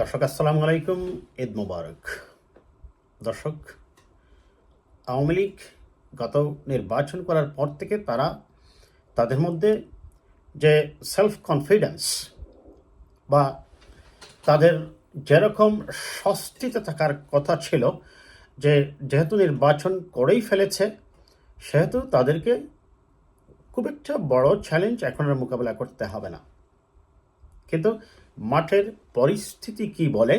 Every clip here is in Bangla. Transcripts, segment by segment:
দর্শক, আসসালামু আলাইকুম, ঈদ মুবারক। দর্শক, আওয়ামী লীগ গত নির্বাচন করার পর থেকে তারা তাদের মধ্যে যে সেলফ কনফিডেন্স বা তাদের যেরকম স্বস্তিতে থাকার কথা ছিল যে, যেহেতু নির্বাচন করেই ফেলেছে, সেহেতু তাদেরকে খুব একটা বড় চ্যালেঞ্জ এখন আর মোকাবেলা করতে হবে না। কিন্তু মাঠের পরিস্থিতি কি বলে?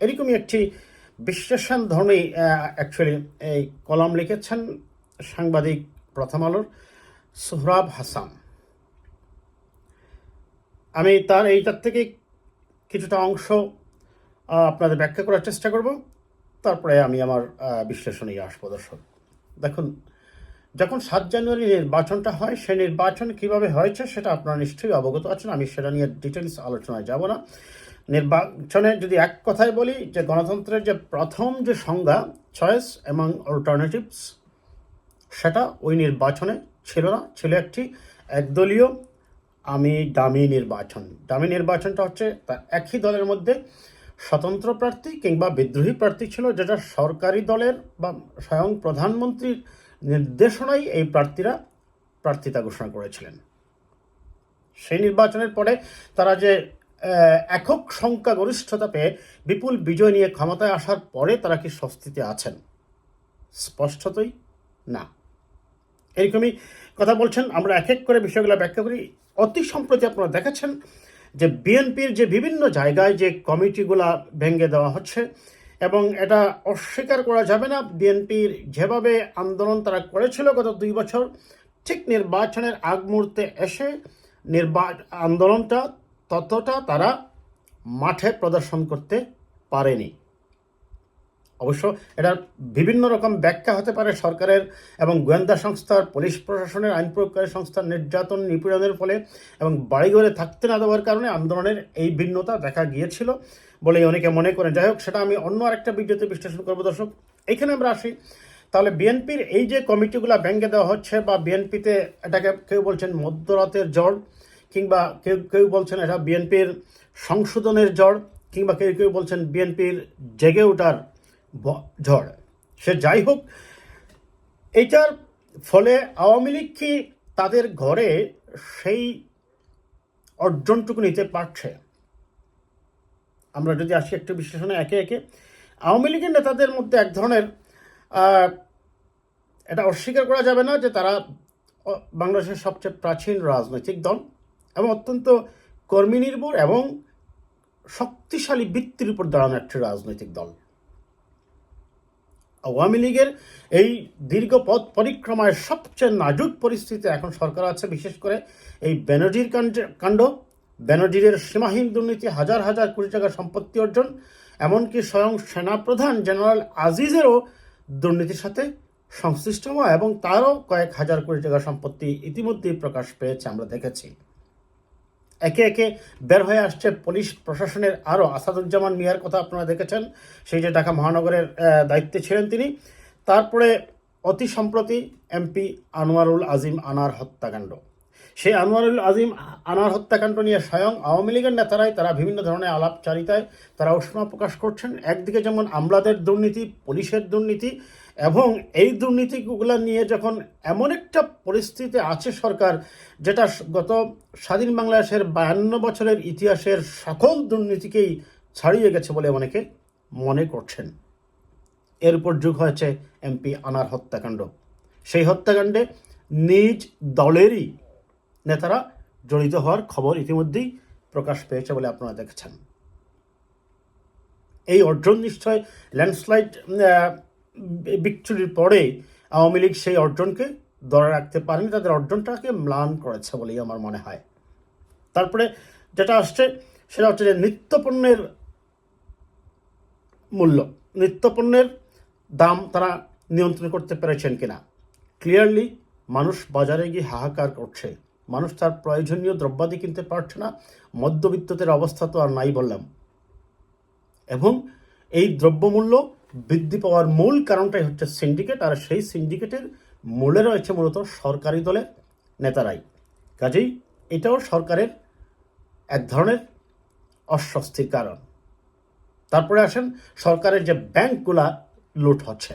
এরকমই একটি বিশ্লেষণ ধর্মী অ্যাকচুয়ালি এই কলাম লিখেছেন সাংবাদিক প্রথম আলোর সোহরাব হাসান। আমি তার এইটার থেকে কিছুটা অংশ আপনাদের ব্যাখ্যা করার চেষ্টা করব। তারপরে আমি আমার বিশ্লেষণে আসব, দর্শক। দেখুন যখন সাত জানুয়ারি নির্বাচনটা হয়, সে নির্বাচন কীভাবে হয়েছে সেটা আপনারা নিশ্চয়ই অবগত আছেন। আমি সেটা নিয়ে ডিটেলস আলোচনায় যাব না। নির্বাচনে যদি এক কথায় বলি যে গণতন্ত্রের যে প্রথম যে সংজ্ঞা চয়েস এবং অল্টারনেটিভস সেটা ওই নির্বাচনে ছিল না। ছিল একটি একদলীয় আমি দামি নির্বাচন। দামি নির্বাচনটা হচ্ছে তার একই দলের মধ্যে স্বতন্ত্র প্রার্থী কিংবা বিদ্রোহী প্রার্থী ছিল, যেটা সরকারি দলের বা স্বয়ং প্রধানমন্ত্রীর নির্দেশনায় এই প্রার্থীরা প্রার্থিতা ঘোষণা করেছিলেন। সেই নির্বাচনের পরে তারা যে একক সংখ্যাগরিষ্ঠতা পেয়ে বিপুল বিজয় নিয়ে ক্ষমতায় আসার পরে তারা কি স্বস্তিতে আছেন? স্পষ্টতই না। এরকমই কথা বলছেন, আমরা এক এক করে বিষয়গুলো ব্যাখ্যা করি। অতি সম্প্রতি আপনারা দেখেছেন যে বিএনপির যে বিভিন্ন জায়গায় যে কমিটিগুলা ভেঙে দেওয়া হচ্ছে এবং এটা অস্বীকার করা যাবে না। বিএনপির যেভাবে আন্দোলন তারা করেছিল গত দুই বছর, ঠিক নির্বাচনের আগ মুহূর্তে এসে নির্বা আন্দোলনটা ততটা তারা মাঠে প্রদর্শন করতে পারেনি। অবশ্য এটার বিভিন্ন রকম ব্যাখ্যা হতে পারে সরকারের এবং গোয়েন্দা সংস্থার, পুলিশ প্রশাসনের, আইন প্রয়োগকারী সংস্থার, নির্যাতন নিপীড়নের ফলে এবং বাড়িঘরে থাকতে না দেওয়ার কারণে আন্দোলনের এই ভিন্নতা দেখা গিয়েছিল বলে অনেকে মনে করেন। যাই হোক, সেটা আমি অন্য আরেকটা ভিডিওতে বিশ্লেষণ করব দর্শক। এইখানে আমরা আসি। তাহলে বিএনপির এই যে কমিটিগুলো ভেঙে দেওয়া হচ্ছে বা বিএনপিতে এটাকে কেউ বলছেন মধ্যরাতের জ্বর কিংবা কেউ কেউ বলছেন এটা বিএনপির সংশোধনের জ্বর কিংবা কেউ কেউ বলছেন বিএনপির জেগে ওঠার ঝড়। সে যাই হোক এটার ফলে আওয়ামী লীগ কি তাদের ঘরে সেই অর্জনটুকু নিতে পারছে? আমরা যদি আসি একটু বিশ্লেষণে একে একে, আওয়ামী লীগের নেতাদের মধ্যে এক ধরনের এটা অস্বীকার করা যাবে না যে তারা বাংলাদেশের সবচেয়ে প্রাচীন রাজনৈতিক দল এবং অত্যন্ত কর্মী নির্ভর এবং শক্তিশালী বৃত্তির উপর দাঁড়ানো একটি রাজনৈতিক দল। আওয়ামী লীগের এই দীর্ঘ পথ পরিক্রমায় সবচেয়ে নাজুক পরিস্থিতি এখন সরকার আছে, বিশেষ করে এই ব্যানার্জির কাণ্ড- ব্যানার্জির সীমাহীন দুর্নীতি হাজার হাজার কোটি টাকা সম্পত্তি অর্জন, এমনকি স্বয়ং সেনাপ্রধান জেনারেল আজিজেরও দুর্নীতির সাথে সংশ্লিষ্ট হওয়া এবং তারও কয়েক হাজার কোটি টাকা সম্পত্তি ইতিমধ্যেই প্রকাশ পেয়েছে, আমরা দেখেছি। একে একে বের হয়ে আসছে পুলিশ প্রশাসনের আরও আসাদুজ্জামান মিয়ার কথা আপনারা দেখেছেন। সেই যে ঢাকা মহানগরের দায়িত্বে ছিলেন তিনি। তারপরে অতি সম্প্রতি এমপি আনোয়ারুল আজিম আনার হত্যাকাণ্ড। সেই আনোয়ারুল আজিম আনার হত্যাকাণ্ড নিয়ে স্বয়ং আওয়ামী লীগের নেতারাই তারা বিভিন্ন ধরনের আলাপচারিতায় তারা উষ্মা প্রকাশ করছেন। একদিকে যেমন আমলাদের দুর্নীতি, পুলিশের দুর্নীতি এবং এই দুর্নীতিগুলো নিয়ে যখন এমন একটা পরিস্থিতিতে আছে সরকার, যেটা গত স্বাধীন বাংলাদেশের বায়ান্ন বছরের ইতিহাসের সকল দুর্নীতিকেই ছাড়িয়ে গেছে বলে অনেকে মনে করছেন। এর উপর যুগ হয়েছে এমপি আনার হত্যাকাণ্ড। সেই হত্যাকাণ্ডে নিজ দলেরই নেতারা জড়িত হওয়ার খবর ইতিমধ্যেই প্রকাশ পেয়েছে বলে আপনারা দেখেছেন। এই অর্জন নিশ্চয়, ল্যান্ডস্লাইড বিক্টরির পরে আওয়ামী লীগ সেই অর্জনকে ধরে রাখতে পারেনি, তাদের অর্জনটাকে ম্লান করেছে বলেই আমার মনে হয়। তারপরে যেটা আসছে, সেটা হচ্ছে যে নিত্যপণ্যের মূল্য, নিত্যপণ্যের দাম তারা নিয়ন্ত্রণ করতে পেরেছেন কিনা? ক্লিয়ারলি মানুষ বাজারে গিয়ে হাহাকার করছে। মানুষ তার প্রয়োজনীয় দ্রব্যাদি কিনতে পারছে না। মধ্যবিত্তদের অবস্থা তো আর নাই বললাম। এবং এই দ্রব্যমূল্য বৃদ্ধি পাওয়ার মূল কারণটাই হচ্ছে সিন্ডিকেট আর সেই সিন্ডিকেটের মূলে রয়েছে মূলত সরকারি দলের নেতারাই। কাজেই এটাও সরকারের এক ধরনের অস্বস্তির কারণ। তারপরে আসেন, সরকারের যে ব্যাংকগুলা লুট হচ্ছে।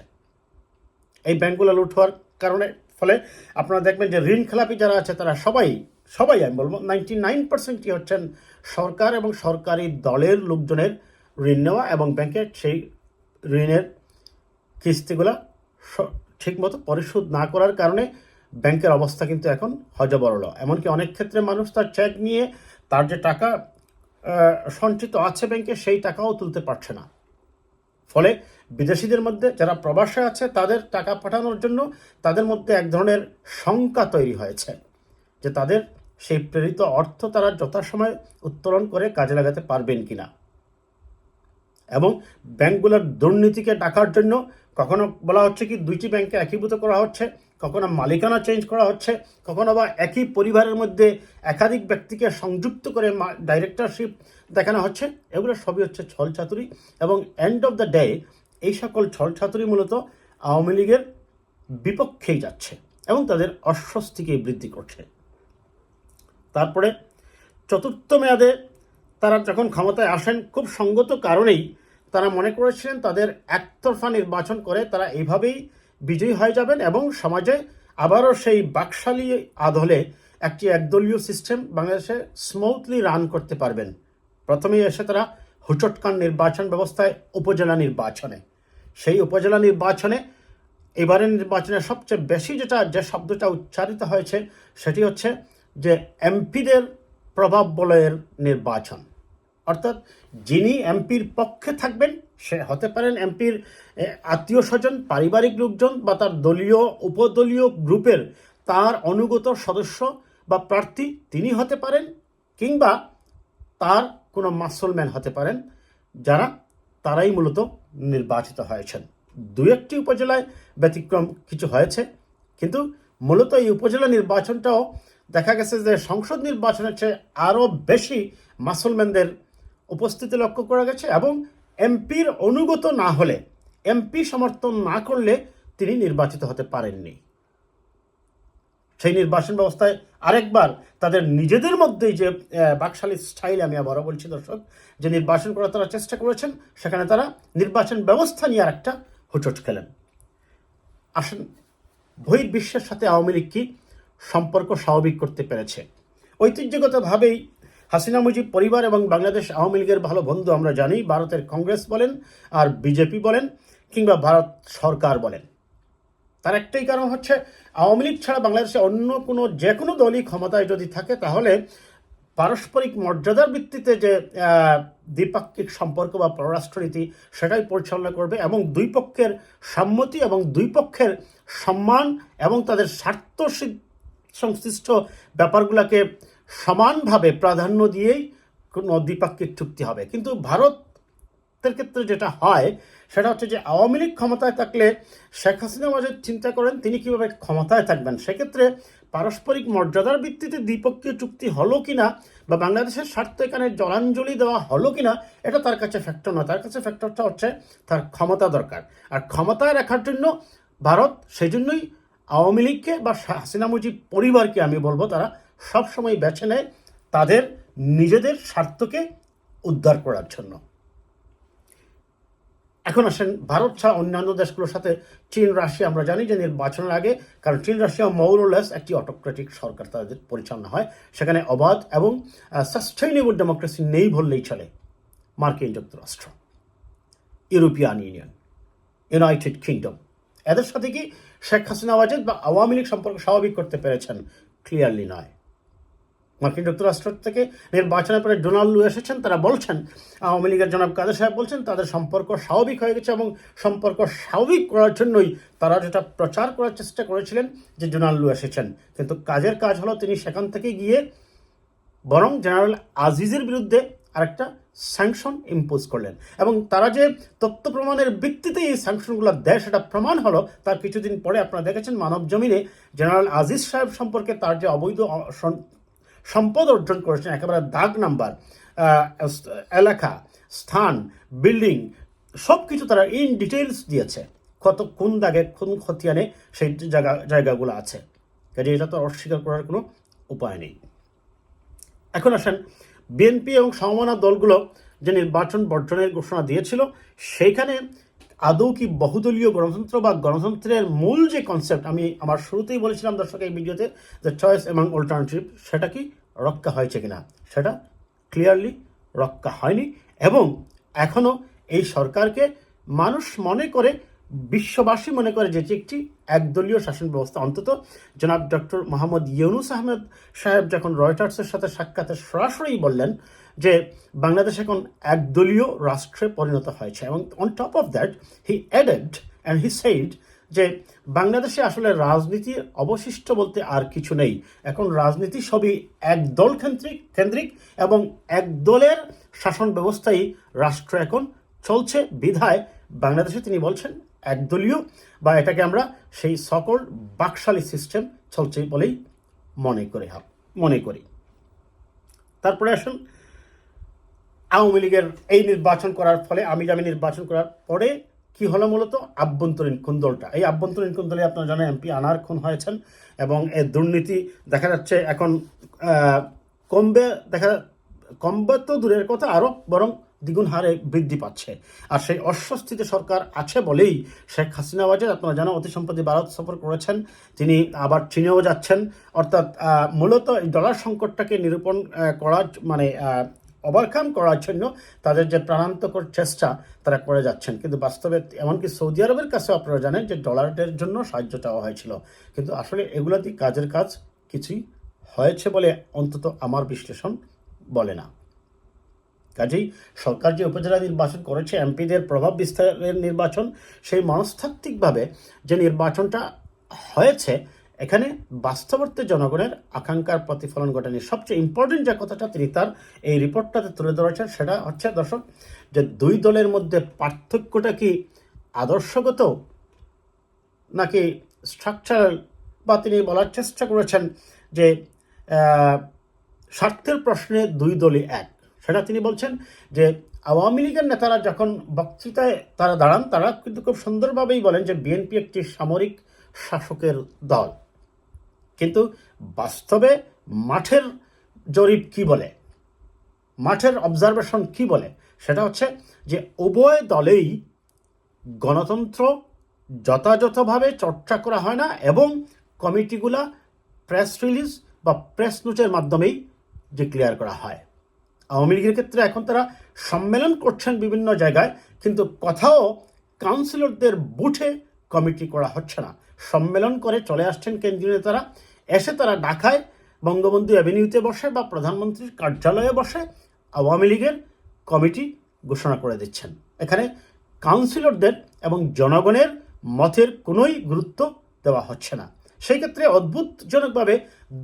এই ব্যাংকগুলো লুট হওয়ার কারণে, ফলে আপনারা দেখবেন যে ঋণ খেলাপি যারা আছে, তারা সবাই সবাই আমি বলব নাইনটি নাইন পার্সেন্টই হচ্ছেন সরকার এবং সরকারি দলের লোকজনের ঋণ নেওয়া এবং ব্যাংকের সেই ঋণের কিস্তিগুলা স- ঠিকমতো পরিশোধ না করার কারণে ব্যাংকের অবস্থা কিন্তু এখন হজবরল। এমনকি অনেক ক্ষেত্রে মানুষ তার চেক নিয়ে তার যে টাকা সঞ্চিত আছে ব্যাংকে সেই টাকাও তুলতে পারছে না। ফলে বিদেশিদের মধ্যে যারা প্রবাসে আছে তাদের টাকা পাঠানোর জন্য তাদের মধ্যে এক ধরনের শঙ্কা তৈরি হয়েছে যে তাদের সেই প্রেরিত অর্থ তারা যথাসময়ে উত্তোলন করে কাজে লাগাতে পারবেন কিনা। এবং ব্যাংকগুলোর দুর্নীতিকে ডাকার জন্য কখনো বলা হচ্ছে কি দুইটি ব্যাংকে একীভূত করা হচ্ছে, কখনো মালিকানা চেঞ্জ করা হচ্ছে, কখনো বা একই পরিবারের মধ্যে একাধিক ব্যক্তিকে সংযুক্ত করে ডাইরেক্টরশিপ দেখানো হচ্ছে। এগুলো সবই হচ্ছে ছলচাতুরি এবং এন্ড অফ দ্য ডে এই সকল ছলচাতুরি মূলত আওয়ামী লীগের বিপক্ষেই যাচ্ছে এবং তাদের অস্বস্তিকে বৃদ্ধি করছে। তারপরে চতুর্থ মেয়াদে তারা যখন ক্ষমতায় আসেন, খুব সঙ্গত কারণেই তারা মনে করেছিলেন তাদের একতরফা নির্বাচন করে তারা এইভাবেই বিজয়ী হয়ে যাবেন এবং সমাজে আবারও সেই বাকশালী আদলে একটি একদলীয় সিস্টেম বাংলাদেশে স্মুথলি রান করতে পারবেন। প্রথমেই এসে তারা হুচটকান নির্বাচন ব্যবস্থায় উপজেলা নির্বাচনে। সেই উপজেলা নির্বাচনে এবারের নির্বাচনে সবচেয়ে বেশি যেটা, যে শব্দটা উচ্চারিত হয়েছে, সেটি হচ্ছে যে এমপিদের প্রভাব বলয়ের নির্বাচন। অর্থাৎ যিনি এমপির পক্ষে থাকবেন, সে হতে পারেন এমপির আত্মীয় স্বজন, পারিবারিক লোকজন বা তার দলীয়, উপদলীয় গ্রুপের তার অনুগত সদস্য বা প্রার্থী তিনি হতে পারেন কিংবা তার কোনো মাসলম্যান হতে পারেন যারা তারাই মূলত নির্বাচিত হয়েছেন। দু একটি উপজেলায় ব্যতিক্রম কিছু হয়েছে, কিন্তু মূলত এই উপজেলা নির্বাচনটাও দেখা গেছে যে সংসদ নির্বাচনের চেয়ে আরও বেশি মাসলম্যানদের উপস্থিতি লক্ষ্য করা গেছে এবং এমপির অনুগত না হলে, এমপি সমর্থন না করলে তিনি নির্বাচিত হতে পারেননি। সেই নির্বাচন ব্যবস্থায় আরেকবার তাদের নিজেদের মধ্যেই যে বাকশালী স্টাইল আমি আবারও বলছি দর্শক, যে নির্বাচন করার তারা চেষ্টা করেছেন, সেখানে তারা নির্বাচন ব্যবস্থা নিয়ে আরেকটা হুচট খেলেন। আসেন, বহির্বিশ্বের সাথে আওয়ামী লীগ কি সম্পর্ক স্বাভাবিক করতে পেরেছে? ঐতিহ্যগতভাবেই হাসিনা মুজিব পরিবার এবং বাংলাদেশ আওয়ামী লীগের ভালো বন্ধু আমরা জানি, ভারতের কংগ্রেস বলেন আর বিজেপি বলেন কিংবা ভারত সরকার বলেন। তার একটাই কারণ হচ্ছে আওয়ামী লীগ ছাড়া বাংলাদেশে অন্য কোনো যে কোনো দলই ক্ষমতায় যদি থাকে, তাহলে পারস্পরিক মর্যাদার ভিত্তিতে যে দ্বিপাক্ষিক সম্পর্ক বা পররাষ্ট্রনীতি সেটাই পরিচালনা করবে এবং দুই পক্ষের সম্মতি এবং দুই পক্ষের সম্মান এবং তাদের স্বার্থ সংশ্লিষ্ট ব্যাপারগুলোকে সমানভাবে প্রাধান্য দিয়েই কোনো দ্বিপাক্ষিক চুক্তি হবে। কিন্তু ভারত ভারতের ক্ষেত্রে যেটা হয়, সেটা হচ্ছে যে আওয়ামী লীগ ক্ষমতায় থাকলে শেখ হাসিনা মাঝে চিন্তা করেন তিনি কীভাবে ক্ষমতায় থাকবেন। সেক্ষেত্রে পারস্পরিক মর্যাদার ভিত্তিতে দ্বিপক্ষীয় চুক্তি হলো কিনা বা বাংলাদেশের স্বার্থ এখানে জলাঞ্জলি দেওয়া হলো কিনা, এটা তার কাছে ফ্যাক্টর নয়। তার কাছে ফ্যাক্টরটা হচ্ছে তার ক্ষমতা দরকার। আর ক্ষমতায় রাখার জন্য ভারত, সেই জন্যই আওয়ামী লীগকে বা হাসিনা মুজিব পরিবারকে আমি বলব তারা সবসময় বেছে নেয় তাদের নিজেদের স্বার্থকে উদ্ধার করার জন্য। এখন আসেন, ভারত ছাড়া অন্যান্য দেশগুলোর সাথে চীন, রাশিয়া, আমরা জানি যে নির্বাচনের আগে, কারণ চীন, রাশিয়া মৌরলেস একটি অটোক্রেটিক সরকার তাদের পরিচালনা হয়, সেখানে অবাধ এবং সাস্টেইনেবল ডেমোক্রেসি নেই বললেই চলে মার্কিন যুক্তরাষ্ট্র, ইউরোপিয়ান ইউনিয়ন, ইউনাইটেড কিংডম। এদের সাথে কি শেখ হাসিনা, ওয়াজেদ বা আওয়ামী লীগ সম্পর্ক স্বাভাবিক করতে পেরেছেন? ক্লিয়ারলি নয়। মার্কিন যুক্তরাষ্ট্র থেকে নির্বাচনের পরে ডোনাল্ড লু এসেছেন, তারা বলছেন, আওয়ামী লীগের জনাব কাদের সাহেব বলছেন, তাদের সম্পর্ক স্বাভাবিক হয়ে গেছে এবং সম্পর্ক স্বাভাবিক করার জন্যই তারা যেটা প্রচার করার চেষ্টা করেছিলেন যে ডোনাল্ড লু এসেছেন। কিন্তু কাজের কাজ হলো তিনি সেখান থেকে গিয়ে বরং জেনারেল আজিজের বিরুদ্ধে আরেকটা স্যাংশন ইম্পোজ করলেন। এবং তারা যে তথ্য প্রমাণের ভিত্তিতে এই স্যাংশনগুলো দেয় সেটা প্রমাণ হলো, তার কিছুদিন পরে আপনারা দেখেছেন মানব জমিনে জেনারেল আজিজ সাহেব সম্পর্কে তার যে অবৈধ সম্পদ অর্জন করেছেন, একেবারে দাগ নাম্বার এলাকা, স্থান, বিল্ডিং সব কিছু তারা ইন ডিটেলস দিয়েছে। কত, কোন দাগে, কোন খতিয়ানে সেই জায়গা, জায়গাগুলো আছে। কাজে এটা তো অস্বীকার করার কোনো উপায় নেই। এখন আসেন, বিএনপি এবং সমমনা দলগুলো যে নির্বাচন বর্জনের ঘোষণা দিয়েছিল, সেইখানে আদৌ কি বহুদলীয় গণতন্ত্র বা গণতন্ত্রের মূল যে কনসেপ্ট আমি আমার শুরুতেই বলেছিলাম দর্শক এই ভিডিওতে যে চয়েস এবং অল্টারনেটিভ সেটা কি রক্ষা হয়েছে কিনা? সেটা ক্লিয়ারলি রক্ষা হয়নি এবং এখনও এই সরকারকে মানুষ মনে করে, বিশ্ববাসী মনে করে যেটি একটি একদলীয় শাসন ব্যবস্থা। অন্তত জনাব ডক্টর মোহাম্মদ ইউনুস আহমেদ সাহেব যখন রয়টার্সের সাথে সাক্ষাতে সরাসরি বললেন যে বাংলাদেশ এখন একদলীয় রাষ্ট্রে পরিণত হয়েছে এবং on top of that he added and he said যে বাংলাদেশে আসলে রাজনীতির অবশিষ্ট বলতে আর কিছু নেই। এখন রাজনীতি সবই একদল কেন্দ্রিক কেন্দ্রিক এবং একদলের শাসন ব্যবস্থাই রাষ্ট্র এখন চলছে, বিধায়। বাংলাদেশে তিনি বলছেন একদলীয় বা এটাকে আমরা সেই সকল বাকশালী সিস্টেম চলছে বলেই মনে করে মনে করি। তারপরে আসুন আওয়ামী লীগের এই নির্বাচন করার ফলে, আমি আমি নির্বাচন করার পরে কি হলো মূলত? আভ্যন্তরীণ কুন্দলটা এই আভ্যন্তরীণ কুন্দলে আপনারা জানেন, এমপি আনার খুন হয়েছেন এবং এই দুর্নীতি দেখা যাচ্ছে এখন কমবে, দেখা, কমবে তো দূরের কথা আরও বরং দ্বিগুণ হারে বৃদ্ধি পাচ্ছে। আর সেই অস্বস্তিতে সরকার আছে বলেই শেখ হাসিনা ওয়াজেদ আপনারা জানেন, অতি সম্প্রতি ভারত সফর করেছেন। তিনি আবার চীনেও যাচ্ছেন। অর্থাৎ মূলত এই ডলার সংকটটাকে নিরূপণ করার মানে ওভারকাম করার জন্য তাদের যে প্রাণান্তকর চেষ্টা তারা করে যাচ্ছেন। কিন্তু বাস্তবে এমনকি সৌদি আরবের কাছে আপনারা জানেন যে ডলারের জন্য সাহায্য চাওয়া হয়েছিল। কিন্তু আসলে এগুলো দিয়ে কাজের কাজ কিছুই হয়েছে বলে অন্তত আমার বিশ্লেষণ বলে না। কাজেই সরকার যে উপজেলা নির্বাচন করেছে, এমপিদের প্রভাব বিস্তারের নির্বাচন, সেই মনস্তাত্ত্বিকভাবে যে নির্বাচনটা হয়েছে এখানে বাস্তবর্তে জনগণের আকাঙ্ক্ষার প্রতিফলন ঘটেনি। সবচেয়ে ইম্পর্টেন্ট যে কথাটা তিনি তার এই রিপোর্টটাতে তুলে ধরেছেন, সেটা হচ্ছে দর্শক, যে দুই দলের মধ্যে পার্থক্যটা কি আদর্শগত নাকি স্ট্রাকচারাল বা তিনি বলার চেষ্টা করেছেন যে স্বার্থের প্রশ্নে দুই দলই এক। সেটা তিনি বলছেন যে, আওয়ামী লীগের নেতারা যখন বক্তৃতায় তারা দাঁড়ান, তারা কিন্তু খুব সুন্দরভাবেই বলেন যে, বিএনপি একটি সামরিক শাসকের দল। কিন্তু বাস্তবে মাঠের জরিপ কি বলে? মাঠের অবজারভেশন কি বলে? সেটা হচ্ছে যে উভয় দলেই গণতন্ত্র যথাযথভাবে চর্চা করা হয় না এবং কমিটিগুলা প্রেস রিলিজ বা প্রেস নোটের মাধ্যমেই ডিক্লেয়ার করা হয়। আওয়ামী লীগের ক্ষেত্রে এখন তারা সম্মেলন করছেন বিভিন্ন জায়গায়, কিন্তু কথাও কাউন্সিলরদের বুথে কমিটি করা হচ্ছে না। সম্মেলন করে চলে আসছেন কেন্দ্রীয় নেতারা। এসে তারা ঢাকায় বঙ্গবন্ধু অ্যাভিনিউতে বসে বা প্রধানমন্ত্রীর কার্যালয়ে বসে আওয়ামী লীগের কমিটি ঘোষণা করে দিচ্ছেন। এখানে কাউন্সিলরদের এবং জনগণের মতের কোনোই গুরুত্ব দেওয়া হচ্ছে না। সেই ক্ষেত্রে অদ্ভুতজনকভাবে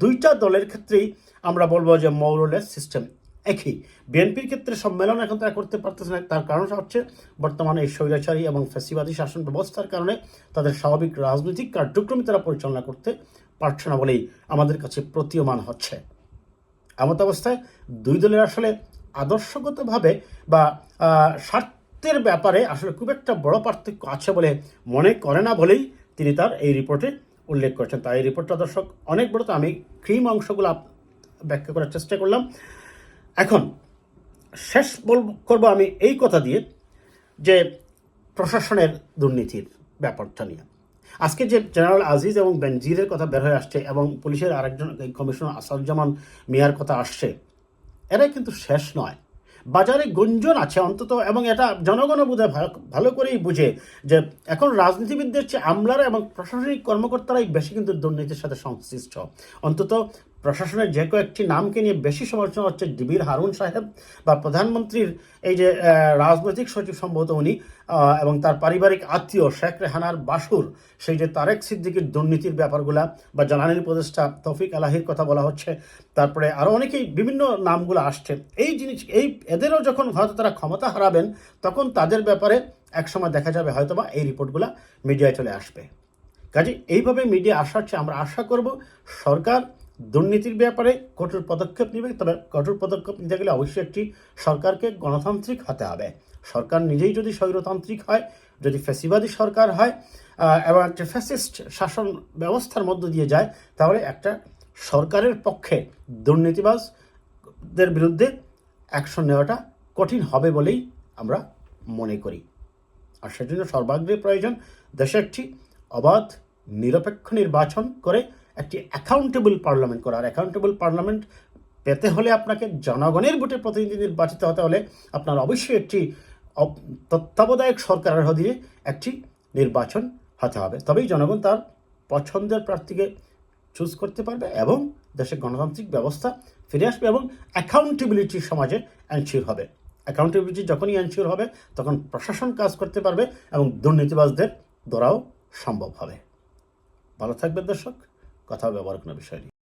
দুইটা দলের ক্ষেত্রেই আমরা বলব যে মৌরলেস সিস্টেম একই। বিএনপির ক্ষেত্রে সম্মেলন এখন তারা করতে পারতেছে না। তার কারণটা হচ্ছে, বর্তমানে এই স্বৈরাচারী এবং ফ্যাসিবাদী শাসন ব্যবস্থার কারণে তাদের স্বাভাবিক রাজনৈতিক কার্যক্রমই তারা পরিচালনা করতে পারছে না বলেই আমাদের কাছে প্রতীয়মান হচ্ছে। এমত অবস্থায় দুই দলের আসলে আদর্শগতভাবে বা স্বার্থের ব্যাপারে আসলে খুব একটা বড় পার্থক্য আছে বলে মনে করে না বলেই তিনি তার এই রিপোর্টে উল্লেখ করেছেন। তাই এই রিপোর্টটা দর্শক, অনেক বড় তো আমি ক্রিম অংশগুলো ব্যাখ্যা করার চেষ্টা করলাম। এখন শেষ বল করব আমি এই কথা দিয়ে যে প্রশাসনের দুর্নীতির ব্যাপারটা নিয়ে। আজকে যে জেনারেল আজিজ এবং বেনজিরের কথা বের হয়ে আসছে এবং পুলিশের আরেকজন কমিশনার আসাদুজ্জামান মিয়ার কথা আসছে এরাই কিন্তু শেষ নয়। বাজারে গুঞ্জন আছে অন্তত এবং এটা জনগণও বোধ ভালো করেই বুঝে যে এখন রাজনীতিবিদদের চেয়ে আমলারা এবং প্রশাসনিক কর্মকর্তারাই বেশি কিন্তু দুর্নীতির সাথে সংশ্লিষ্ট। অন্তত প্রশাসনের যে কয়েকটি নামকে নিয়ে বেশি সমালোচনা হচ্ছে ডিবির হারুন সাহেব বা প্রধানমন্ত্রীর এই যে রাজনৈতিক সচিব সম্ভবত উনি এবং তার পারিবারিক আত্মীয় শেখ রেহানার বাসুর, সেই যে তারেক সিদ্দিকির দুর্নীতির ব্যাপারগুলা বা জ্বালানির উপদেষ্টা তৌফিক আলাহির কথা বলা হচ্ছে। তারপরে আরও অনেকেই বিভিন্ন নামগুলো আসছে। এই জিনিস, এই, এদেরও যখন হয়তো তারা ক্ষমতা হারাবেন, তখন তাদের ব্যাপারে একসময় দেখা যাবে, হয়তোবা এই রিপোর্টগুলো মিডিয়ায় চলে আসবে। কাজে এইভাবে মিডিয়া আসার চেয়ে আমরা আশা করব সরকার দুর্নীতির ব্যাপারে কঠোর পদক্ষেপ নেবে, তবে কঠোর পদক্ষেপ নিতে গেলে অবশ্যই একটি সরকারকে গণতান্ত্রিক হতে হবে। সরকার নিজেই যদি স্বৈরতান্ত্রিক হয়, যদি ফ্যাসিবাদী সরকার হয় এবং একটা ফ্যাসিস্ট শাসন ব্যবস্থার মধ্য দিয়ে যায়, তাহলে একটা সরকারের পক্ষে দুর্নীতিবাজদের বিরুদ্ধে অ্যাকশন নেওয়াটা কঠিন হবে বলেই আমরা মনে করি। আর সেজন্য সর্বাগ্রে প্রয়োজন দেশে একটি অবাধ, নিরপেক্ষ নির্বাচন করে একটি অ্যাকাউন্টেবল পার্লামেন্ট করা আর অ্যাকাউন্টেবল পার্লামেন্ট পেতে হলে আপনাকে জনগণের ভোটে প্রতিনিধি নির্বাচিত হতে হলে আপনার অবশ্যই একটি তত্ত্বাবধায়ক সরকারের অধীনে একটি নির্বাচন হতে হবে। তবেই জনগণ তার পছন্দের প্রার্থীকে চুজ করতে পারবে এবং দেশের গণতান্ত্রিক ব্যবস্থা ফিরে আসবে এবং অ্যাকাউন্টেবিলিটি সমাজে অ্যানশিওর হবে। অ্যাকাউন্টেবিলিটি যখনই অ্যানশিওর হবে, তখন প্রশাসন কাজ করতে পারবে এবং দুর্নীতিবাজদের ধরাও সম্ভব হবে। ভালো থাকবেন দর্শক। কথা ব্যবহার কোনো বিষয় নিয়ে